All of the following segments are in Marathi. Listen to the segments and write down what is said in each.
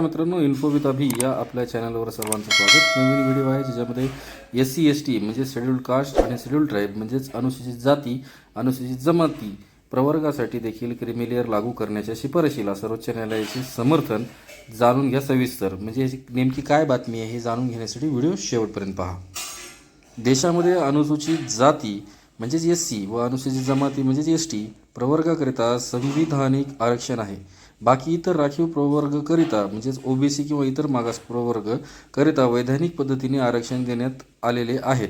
मित्रांनो इन्फो विथ अभि या आपल्या चॅनलवर सर्वांचं स्वागत. नवीन व्हिडिओ आहे ज्याच्यामध्ये एस सी एस टी म्हणजे शेड्यूल्ड कास्ट आणि शेड्यूल्ड ट्राईब म्हणजेच अनुसूचित जाती अनुसूचित जमाती प्रवर्गासाठी देखील क्रिमिलियर लागू करण्याच्या शिफारशीला सर्वोच्च न्यायालयाचे समर्थन जाणून घ्या सविस्तर. म्हणजे याची नेमकी काय बातमी आहे हे जाणून घेण्यासाठी व्हिडिओ शेवटपर्यंत पहा. देशामध्ये अनुसूचित जाती म्हणजेच एस सी व अनुसूचित जमाती म्हणजेच एस टी प्रवर्गाकरिता संविधानिक आरक्षण आहे. बाकी इतर राखीव प्रवर्गकरिता म्हणजेच ओबीसी किंवा इतर मागास प्रवर्ग करिता वैधानिक पद्धतीने आरक्षण देण्यात आलेले आहेत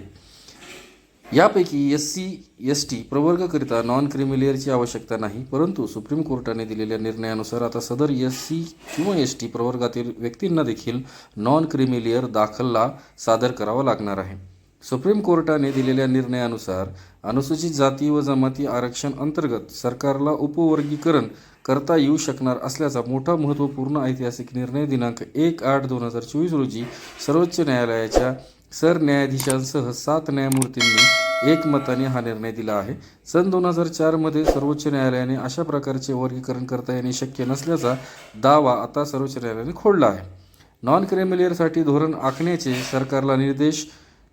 यापैकी एस सी एस टी प्रवर्गकरिता नॉन क्रिमिलेअरची आवश्यकता नाही परंतु सुप्रीम कोर्टाने दिलेल्या निर्णयानुसार आता सदर एस सी किंवा एस टी प्रवर्गातील व्यक्तींना देखील नॉन क्रिमिलेअर दाखला सादर करावा लागणार आहे. सुप्रीम कोर्टाने दिलेल्या निर्णयानुसार अनुसूचित जाती व जमाती आरक्षण अंतर्गत सरकारला उपवर्गीकरण करता येऊ शकणार असल्याचा मोठा महत्त्वपूर्ण ऐतिहासिक निर्णय दिनांक एक आठ दोन हजार चोवीस रोजी सर्वोच्च न्यायालयाच्या सरन्यायाधीशांसह सात न्यायमूर्तींनी एकमताने हा निर्णय दिला आहे. सन दोन हजार चारमध्ये सर्वोच्च न्यायालयाने अशा प्रकारचे वर्गीकरण करता येणे शक्य नसल्याचा दावा आता सर्वोच्च न्यायालयाने खोडला आहे. नॉन क्रेमिलियरसाठी धोरण आखण्याचे सरकारला निर्देश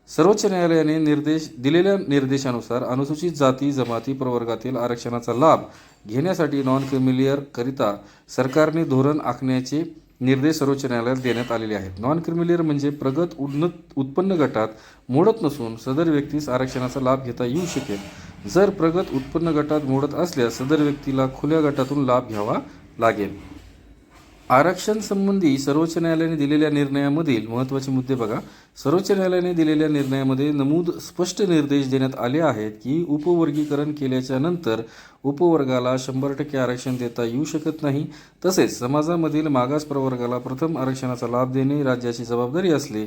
सर्वोच्च न्यायालयाने निर्देश दिलेल्या निर्देशानुसार अनुसूचित जाती जमाती प्रवर्गातील आरक्षणाचा लाभ घेण्यासाठी नॉन क्रिमिलियर करिता सरकारने धोरण आखण्याचे निर्देश सर्वोच्च न्यायालयात देण्यात आलेले आहेत. नॉन क्रिमिलियर म्हणजे प्रगत उन्नत उत्पन्न गटात मोडत नसून सदर व्यक्तीस आरक्षणाचा लाभ घेता येऊ शकेल. जर प्रगत उत्पन्न गटात मोडत असल्यास सदर व्यक्तीला खुल्या गटातून लाभ घ्यावा लागेल. आरक्षण संबंधी सर्वोच्च न्यायालयाने दिलेल्या निर्णयामधील महत्त्वाचे मुद्दे बघा. सर्वोच्च न्यायालयाने दिलेल्या निर्णयामध्ये नमूद स्पष्ट निर्देश देण्यात आले आहेत की उपवर्गीकरण केल्याच्यानंतर उपवर्गाला शंभर टक्के आरक्षण देता येऊ शकत नाही. तसेच समाजामधील मागास प्रवर्गाला प्रथम आरक्षणाचा लाभ देणे राज्याची जबाबदारी असले.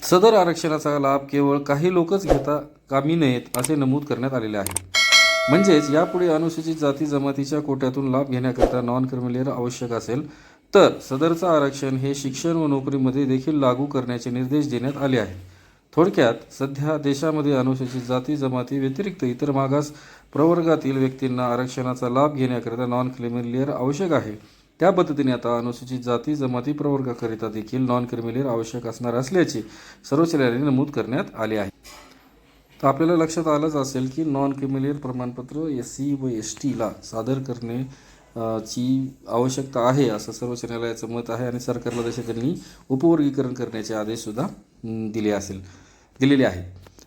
सदर आरक्षणाचा लाभ केवळ काही लोकच घेता कामी नयेत असे नमूद करण्यात आलेले आहे. म्हणजेच यापुढे अनुसूचित जाती जमातीच्या कोट्यातून लाभ घेण्याकरिता नॉन क्रिमिलेअर आवश्यक असेल तर सदरचं आरक्षण हे शिक्षण व नोकरीमध्ये देखील लागू करण्याचे निर्देश देण्यात आले आहेत. थोडक्यात सध्या देशामध्ये अनुसूचित जाती जमाती व्यतिरिक्त इतर मागास प्रवर्गातील व्यक्तींना आरक्षणाचा लाभ घेण्याकरिता नॉन क्रिमिलियर आवश्यक आहे. त्या पद्धतीने आता अनुसूचित जाती जमाती प्रवर्गाकरिता देखील नॉन क्रिमिलेअर आवश्यक असणार असल्याचे सर्वोच्च न्यायालयाने नमूद करण्यात आले आहे. तर आपल्याला लक्षात आलंच असेल की नॉन क्रिमिलियर प्रमाणपत्र एस सी व एस टीला सादर करणे ची आवश्यकता आहे असं सर्वोच्च न्यायालयाचं मत आहे आणि सरकारला तसे त्यांनी उपवर्गीकरण करण्याचे आदेशसुद्धा दिले असेल दिलेले आहेत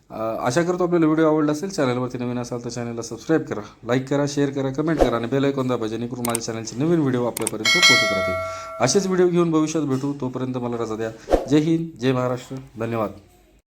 अ, आशा करतो आपल्याला व्हिडिओ आवडला असेल चॅनलवरती नवीन असाल तर चॅनलला सबस्क्राईब करा लाईक करा शेअर करा कमेंट करा आणि बेल ऐकून दाबा जेणेकरून माझ्या चॅनलचे नवीन व्हिडिओ आपल्यापर्यंत पोहोचत राहतील. असेच व्हिडिओ घेऊन भविष्यात भेटू तोपर्यंत मला रजा द्या. जय हिंद जय महाराष्ट्र. धन्यवाद.